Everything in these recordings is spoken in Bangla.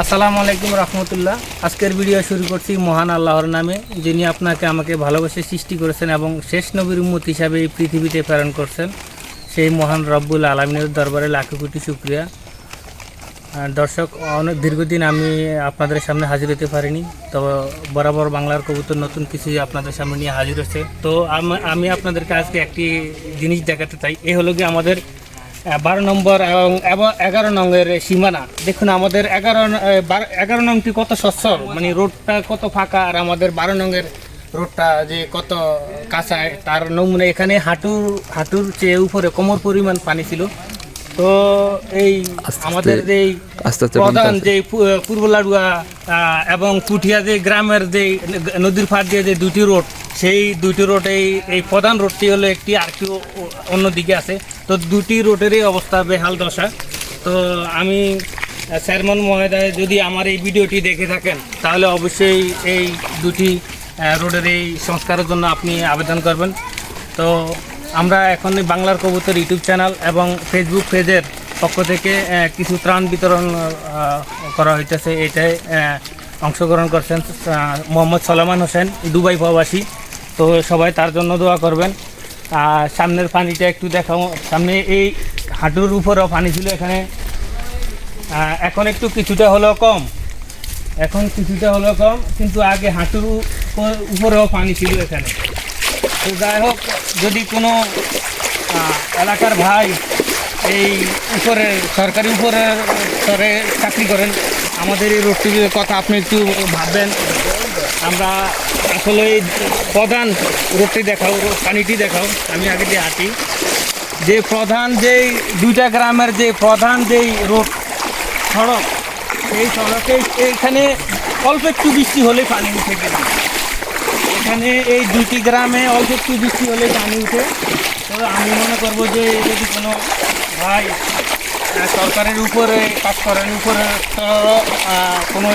আসসালামু আলাইকুম রহমতুল্লাহ। আজকের ভিডিও শুরু করছি মহান আল্লাহর নামে, যিনি আপনাকে আমাকে ভালোবেসে সৃষ্টি করেছেন এবং শেষ নবীর উম্মত হিসাবে এই পৃথিবীতে প্রেরণ করছেন। সেই মহান রব্বুল আলমিনের দরবারে লাখো কোটি শুক্রিয়া। দর্শক, অনেক দীর্ঘদিন আমি আপনাদের সামনে হাজির হতে পারিনি, তো বরাবর বাংলার কবুতর নতুন কিছু আপনাদের সামনে নিয়ে হাজির হচ্ছে। তো আমি আপনাদেরকে আজকে একটি জিনিস দেখাতে চাই এই হলো কি আমাদের বারো নম্বর এবং এগারো নংয়ের সীমানা। দেখুন আমাদের এগারো এগারো নংটি কত সচ্ছল মানে রোডটা কত ফাঁকা আর আমাদের বারো নংয়ের রোডটা যে কত কাঁচায় তার নমুনা এখানে হাঁটুর হাঁটুর চেয়ে উপরে কোমর পরিমাণ পানি ছিল। তো এই আমাদের যে প্রধান যে পূর্ব লাড়ুয়া এবং পুঠিয়া যে গ্রামের যে নদীর পাড় দিয়ে যে দুটি রোড সেই দুটি রোড এই এই প্রধান রোডটি হলো একটি আর ও- অন্যদিকে আছে। তো দুটি রোডেরই অবস্থা বেহাল দশা। তো আমি আহ, চেয়ারম্যান মহোদয় যদি আমার এই ভিডিওটি দেখে থাকেন তাহলে অবশ্যই এই দুটি রোডের এই সংস্কারের জন্য আপনি আবেদন করবেন। তো আমরা এখন বাংলার কবুতর ইউটিউব চ্যানেল এবং ফেসবুক পেজের পক্ষ থেকে কিছু ত্রাণ বিতরণ করা হইতেছে। এটাই অংশগ্রহণ করছেন মোহাম্মদ সলমান হোসেন দুবাই প্রবাসী। তো সবাই তার জন্য দোয়া করবেন। আর সামনের পানিটা একটু দেখাও। সামনে এই হাঁটুর উপরেও পানি ছিল এখানে। এখন একটু কিছুটা হলেও কম। এখন কিছুটা হলেও কম, কিন্তু আগে হাঁটুর উপর- উপরেও পানি ছিল এখানে। তো যাই হোক, যদি কোনো এলাকার ভাই এই উপরে সরকারি উপরে স্তরে চাকরি করেন, আমাদের এই রোডটির কথা আপনি একটু ভাববেন। আমরা আসলে প্রধান রোডটি দেখাও, পানিটি দেখাও, আমি আগে দিয়ে হাঁটি। যে প্রধান যেই দুইটা গ্রামের যে প্রধান যেই রোড সড়ক এই সড়কে এইখানে অল্প একটু বৃষ্টি হলে পানি উঠে গেল। এখানে এই দুটি গ্রামে অল্প একটু বৃষ্টি হলে পানি উঠে। তো আমি মনে করব যে যদি কোনো ভাই সরকারের উপরে, কাজ করেন উপরে কোনো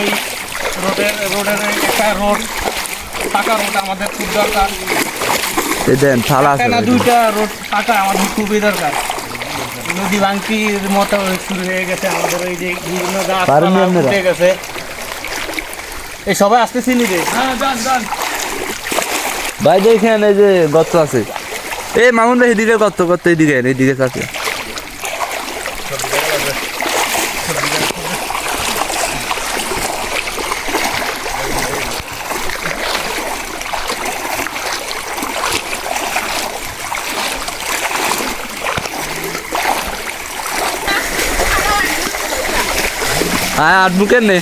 রোডের রোডের একটা রোড পাকা রোড আমাদের খুব দরকার। দেন থালা আছে না ভাই। দুইটা রোড পাকা আমাদের খুবই দরকার। নদী ভাঙতির মতো শুরু হয়ে গেছে আমাদের ওই যে বিভিন্ন গাছ উঠে গেছে। এই সবাই আসতেছি নিজে? হ্যাঁ যান যান। ভাই দেখেন এই যে গর্ত আছে। এই মামুন ভাই এদিকে গর্ত গর্ত এদিকে এদিকে আছে হ্যাঁ আট বুকের নে।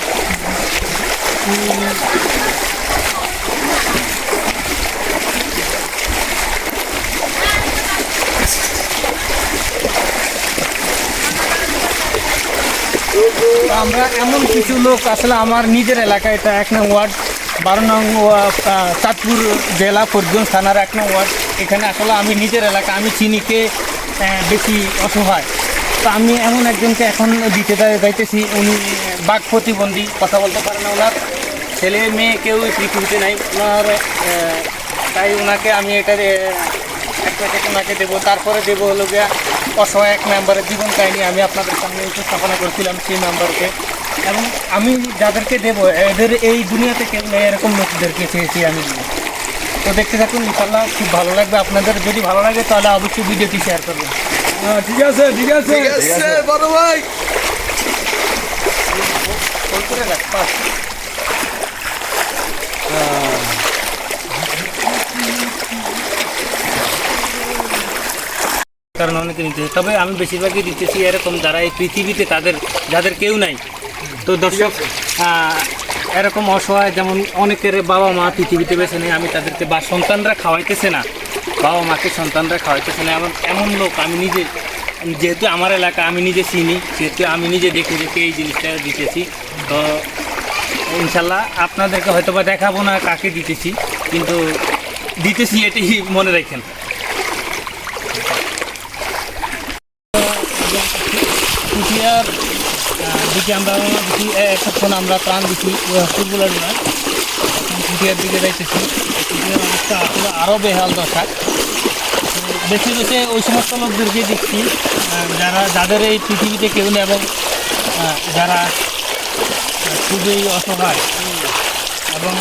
আমরা এমন কিছু লোক আসলে আমার নিজের এলাকা এটা এক নং ওয়ার্ড, বারো নং চাঁদপুর জেলা ফরিদগঞ্জ থানার এক নং ওয়ার্ড। এখানে আসলে আমি নিজের এলাকা, আমি চিনিকে বেশি অসহায়। তো আমি এমন একজনকে এখন দিতে যাই- যাইতেছি। উনি বাঘ প্রতিবন্ধী কথা বলতে পারে না ওনার। ছেলে মেয়ে কেউ পৃথিবীতে নাই। ওনার তাই ওনাকে আমি এটা আহ, এক প্যাকেট ওনাকে দেবো। তারপরে দেবো হলো গিয়া অসহায় এক মেম্বারের জীবন কাহিনী আমি আপনাদের সামনে উপস্থাপনা করছিলাম সেই মেম্বারকে এবং আমি যাদেরকে দেবো এদের এই দুনিয়াতে কেউ এরকম লোকদেরকে চেয়েছি আমি। তো দেখতে থাকুন ইনশাল্লাহ খুব ভালো লাগবে। আপনাদের যদি ভালো লাগে তাহলে অবশ্যই ভিডিওটি শেয়ার করবেন। ঠিক আছে ঠিক আছে। বড় ভাই। কারণ অনেকে নিতে তবে আমি বেশিরভাগই দিতেছি এরকম যারা এই পৃথিবীতে তাদের যাদের কেউ নাই। তো দর্শক এরকম অসহায় যেমন অনেকের বাবা মা পৃথিবীতে বেছে নেই আমি তাদেরকে বা সন্তানরা খাওয়াইতেছে না। বাবা মাকে, সন্তানরা খাওয়াইতেছে না। এমন এমন লোক আমি নিজে যেহেতু আমার এলাকা, আমি নিজে চিনি, সেহেতু আমি নিজে দেখে দেখে এই জিনিসটা দিতেছি। তো ইনশাল্লাহ আপনাদেরকে হয়তো বা দেখাবো না কাকে দিতেছি, কিন্তু দিতেছি এটাই মনে রাখেন। পুঠিয়ার দিকে আমরা দিচ্ছি আমরা প্রাণ দিচ্ছি ফুটবলের এখন দিকে যাইতেছি। পুঠিয়ার অবস্থা আসলে আরও বেহাল দশা বেশি বেশি ওই সমস্ত লোকদেরকে দেখছি যারা, যাদের এই পৃথিবীতে কেউ নেই এবং যারা খুবই অসহায় এবং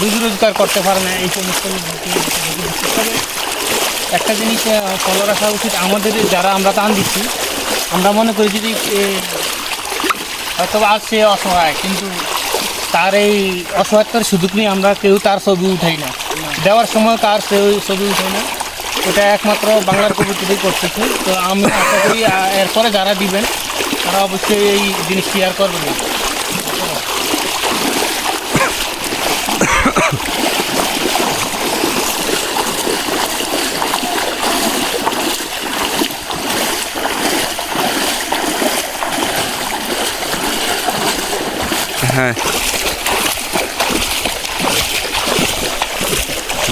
রুজি রোজগার করতে পারে না, এই সমস্ত করে একটা জিনিস ফলো রাখা উচিত আমাদের, যারা আমরা টান দিচ্ছি, আমরা মনে করি যদি হয়তো আজ সে অসহায়, কিন্তু তার এই অসহায়তার সুযোগ নিয়ে আমরা কেউ তার ছবি উঠাই না। দেওয়ার সময় কার ছবি উঠাই না। এটা একমাত্র বাংলার কবিতাতেই করতেছে। তো আমি আশা করি এরপরে যারা দিবেন, তারা অবশ্যই এই জিনিস শেয়ার করবেন। হ্যাঁ।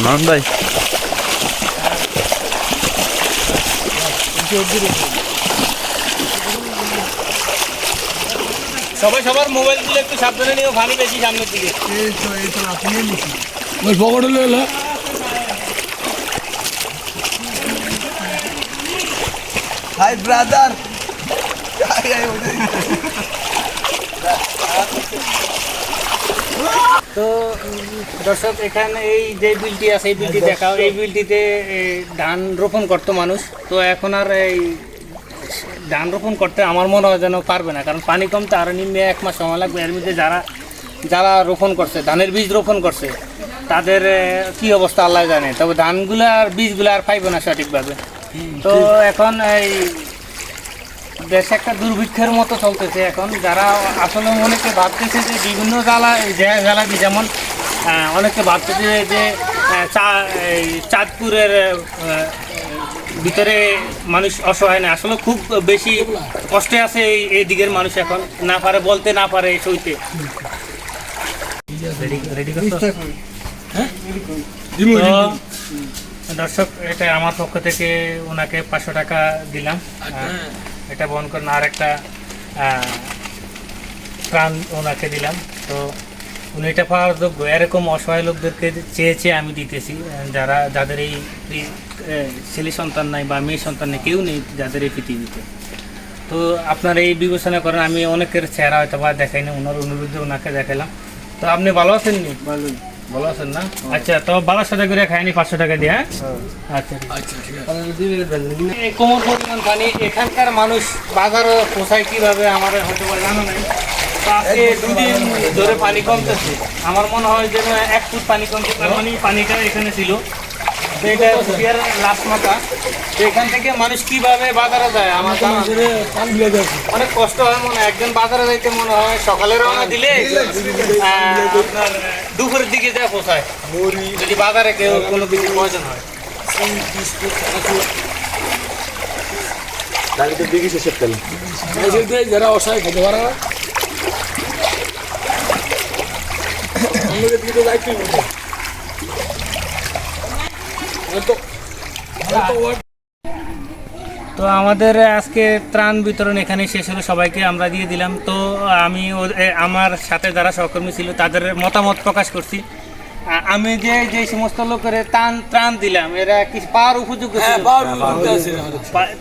মান ভাই সবাই সবার মোবাইল মোবাইলগুলো একটু সাবধানে নিও ভানি বেশি সামনের দিকে। ওই পকেটে লইলা হাই ব্রাদার তো দর্শক এখানে এই যে বিলটি আছে এই বিলটি দেখাও। এই বিলটিতে ধান রোপণ করতো মানুষ। তো এখন আর এই ধান রোপণ করতে আমার মনে হয় যেন পারবে না। কারণ পানি কমতে আরও নিম্নে এক মাস সময় লাগবে। এর মধ্যে যারা যারা রোপণ করছে ধানের বীজ রোপণ করছে তাদের কি অবস্থা আল্লাহ জানে। তবে ধানগুলো আর বীজগুলো আর পাইবে না সঠিকভাবে। তো এখন এই দেশে একটা দুর্ভিক্ষের মতো চলতেছে এখন। যারা আসলে অনেকে ভাবতেছে যে বিভিন্ন জ্বালা জ্বালাবি যেমন অনেকে ভাবতেছে যে চা- এই চাঁদপুরের ভিতরে মানুষ অসহায় না। আসলে খুব বেশি কষ্টে আছে এই দিকের মানুষ এখন। না পারে বলতে না পারে সইতে। তো দর্শক এটা আমার পক্ষ থেকে ওনাকে পাঁচশো টাকা দিলাম। আহ, এটা বহন করেন আর একটা প্রাণ ওনাকে দিলাম। তো উনি এটা পাওয়ার যোগ্য এরকম অসহায় লোকদেরকে চেয়েছে আমি দিতেছি। যারা, যাদের এই ছেলে সন্তান নাই বা মেয়ে সন্তান নেই, কেউ নেই যাদের এই পৃথিবীতে। তো আপনার এই বিবেচনা করেন, আমি অনেকের চেহারা হয়তো বা দেখাই না ওনার অনুরোধে ওনাকে দেখালাম। তো আপনি ভালো আছেন নি? ভালো। আছেন না? আচ্ছা তো বারোশো টাকা করে খায়নি পাঁচশো টাকা দিয়ে হ্যাঁ? আচ্ছা আছে। আচ্ছা এই কোমর পরিমাণ পানি এখানকার মানুষ বাজারে পোষায় কীভাবে আমার হয়তো জানা নাই। তো আজকে দুদিন ধরে পানি কমতেছে। আমার মনে হয় যেন এক ফুট পানি কমছে তার মানে পানিটা এখানে ছিল। তো এটা বিয়ার লাস্ট মাথা তো এখান থেকে মানুষ কীভাবে বাজারে যায়? আমার জানা অনেক কষ্ট হয় মনে হয়। একজন বাজারে যাইতে মনে হয় সকালে রওনা দিলে আপনার দুপুরের দিকে যায় পোষায় যদি বাজারে কেউ কোনো কিছু প্রয়োজন হয়। যারা অসহায় খেতে পারে না। তো আমাদের আজকে ত্রাণ বিতরণ এখানে শেষ হলো সবাইকে আমরা দিয়ে দিলাম। তো আমি আমার সাথে যারা সহকর্মী ছিল তাদের মতামত প্রকাশ করছি। আমি যে যে সমস্ত লোকের ত্রাণ ত্রাণ দিলাম এরা কি পাওয়ার ছিল? হ্যাঁ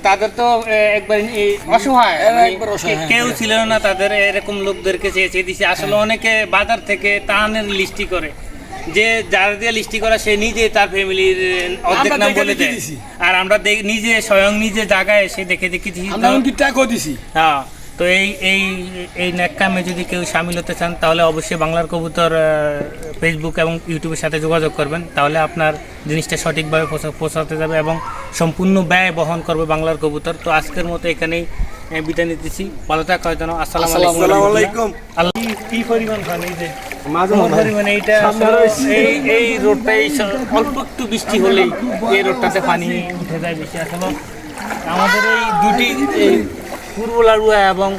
তাদের তো একবার এই অসহায়। হ্যাঁ। কেউ ছিল না তাদের এরকম লোকদেরকে চেয়ে চেয়ে দিছে। আসলে অনেকে বাজার থেকে ত্রাণের লিস্টি করে। যে যার দিয়ে লিস্টি করা সে নিজে তার ফ্যামিলির অর্ধেক নাম বলে দেয়। আর আমরা নিজে স্বয়ং নিজে জায়গায় এসে দেখে আমরা ট্যাগও দিছি? হ্যাঁ তো এই এই এই ন্যাক্কামে যদি কেউ সামিল হতে চান তাহলে অবশ্যই বাংলার কবুতর ফেসবুক এবং ইউটিউবের সাথে যোগাযোগ করবেন। তাহলে আপনার জিনিসটা সঠিকভাবে পৌঁছা- পৌঁছাতে যাবে এবং সম্পূর্ণ ব্যয় বহন করবে বাংলার কবুতর। তো আজকের মতো এখানেই বিদায় নিতেছি। ভালো থাকা হয় যেন আসসালামু আসসালামু আলাইকুম। কি- কি পরিমাণ পানি যে? কোন পরিমাণে এইটা আসলে এই এই রোডটা এই স- অল্প একটু বৃষ্টি হলেই এই রোডটাতে পানি উঠে যায় বেশি। আসলে আমাদের এই দুটি এই পূর্ব লাড়ুয়া এবং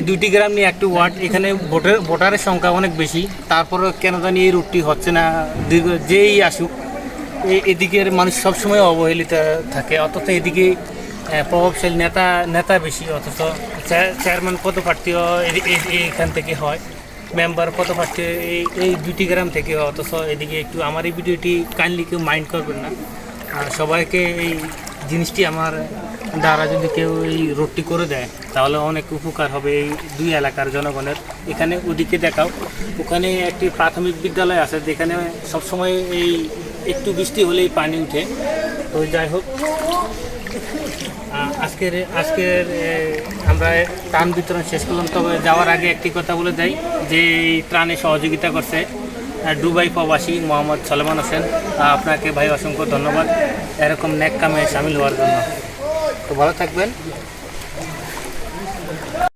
দুটি গ্রাম নিয়ে একটু ওয়ার্ড। এখানে ভোটার ভোটারের সংখ্যা অনেক বেশি। তারপরে কেন জানি এই রুটটি হচ্ছে না। দীর্ঘ যেই আসুক এই এদিকের মানুষ সবসময় অবহেলিত থাকে। অথচ এদিকে প্রভাবশালী নেতা নেতা বেশি, অথচ চেয়ার- চেয়ারম্যান এদি- এ- এইখান থেকে হয়, মেম্বার পদপ্রার্থী এই এই দুটি গ্রাম থেকে হয়, অথচ এদিকে একটু আমার এই ভিডিওটি কাইন্ডলি কেউ মাইন্ড করবেন না। আর সবাইকে এই জিনিসটি আমার দ্বারা যদি কেউ এই রোডটি করে দেয়, তাহলে অনেক উপকার হবে এই দুই এলাকার জনগণের। এখানে ওদিকে দেখাও, ওখানে একটি প্রাথমিক বিদ্যালয় আছে, যেখানে সবসময় এই একটু বৃষ্টি হলেই পানি উঠে। তো যাই হোক আজকের আজকের আমরা ত্রাণ বিতরণ শেষ করলাম। তবে যাওয়ার আগে একটি কথা বলে যাই, যে এই ত্রাণে সহযোগিতা করছে দুবাই প্রবাসী মোহাম্মদ সালমান হোসেন। আপনাকে ভাই অসংখ্য ধন্যবাদ। এরকম ন্যাক কামে সামিল হওয়ার জন্য। তো ভালো থাকবেন।